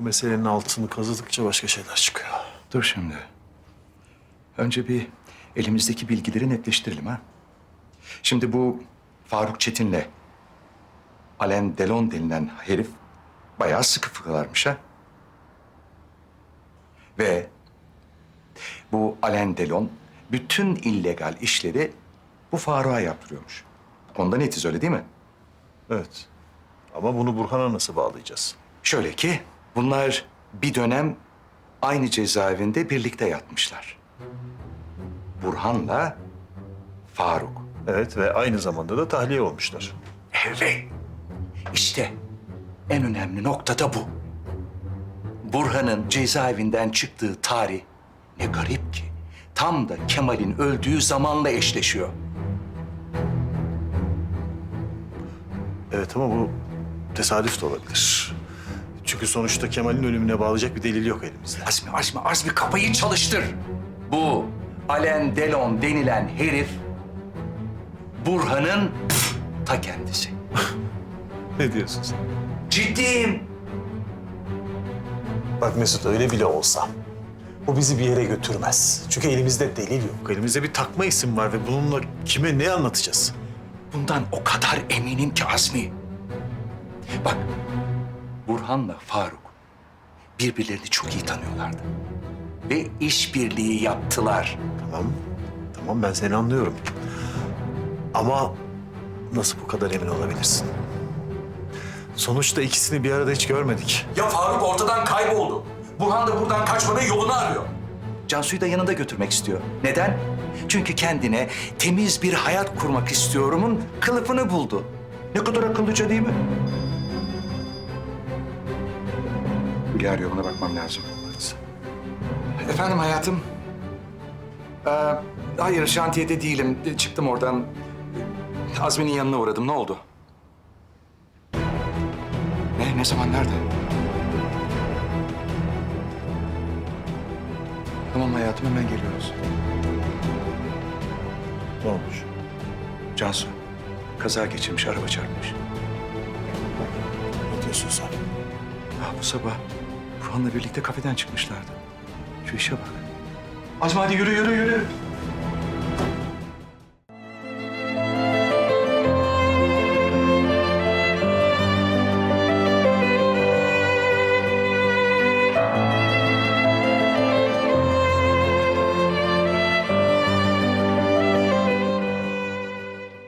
Bu meselenin altını kazıdıkça başka şeyler çıkıyor. Dur şimdi. Önce bir elimizdeki bilgileri netleştirelim ha. Şimdi bu Faruk Çetin'le Alain Delon denilen herif bayağı sıkı fıkılarmış ha. Ve bu Alain Delon bütün illegal işleri bu Faruk'a yaptırıyormuş. Bu konuda netiz öyle değil mi? Evet. Ama bunu Burhan'a nasıl bağlayacağız? Şöyle ki bunlar bir dönem aynı cezaevinde birlikte yatmışlar. Burhan'la Faruk. Evet ve aynı zamanda da tahliye olmuşlar. Evet. İşte en önemli nokta da bu. Burhan'ın cezaevinden çıktığı tarih ne garip ki. Tam da Kemal'in öldüğü zamanla eşleşiyor. Evet ama bu tesadüf de olabilir. Çünkü sonuçta Kemal'in ölümüne bağlayacak bir delil yok elimizde. Azmi, Azmi, Azmi kafayı çalıştır. Bu Alain Delon denilen herif Burhan'ın ta kendisi. Ne diyorsun sen? Ciddiyim. Bak Mesut öyle bile olsa bu bizi bir yere götürmez. Çünkü elimizde delil yok. Elimizde bir takma isim var ve bununla kime ne anlatacağız? Bundan o kadar eminim ki Azmi. Bak, Burhan'la Faruk birbirlerini çok iyi tanıyorlardı. Ve işbirliği yaptılar. Tamam. Tamam ben seni anlıyorum. Ama nasıl bu kadar emin olabilirsin? Sonuçta ikisini bir arada hiç görmedik. Ya Faruk ortadan kayboldu. Burhan da buradan kaçmanın yolunu arıyor. Cansu'yu da yanında götürmek istiyor. Neden? Çünkü kendine temiz bir hayat kurmak istiyorumun kılıfını buldu. Ne kadar akıllıca değil mi? Hülya arıyor, buna bakmam lazım. Efendim hayatım? Ee, hayır, şantiyede değilim. Çıktım oradan. Azmi'nin yanına uğradım. Ne oldu? Ne? Ne zaman? Nerede? Tamam hayatım, hemen geliyoruz. Ne olmuş? Cansu, kaza geçirmiş, araba çarpmış. Ne diyorsun sen? Ah, bu sabah Burhan'la birlikte kafeden çıkmışlardı. Şu işe bak. Azmi hadi yürü, yürü, yürü.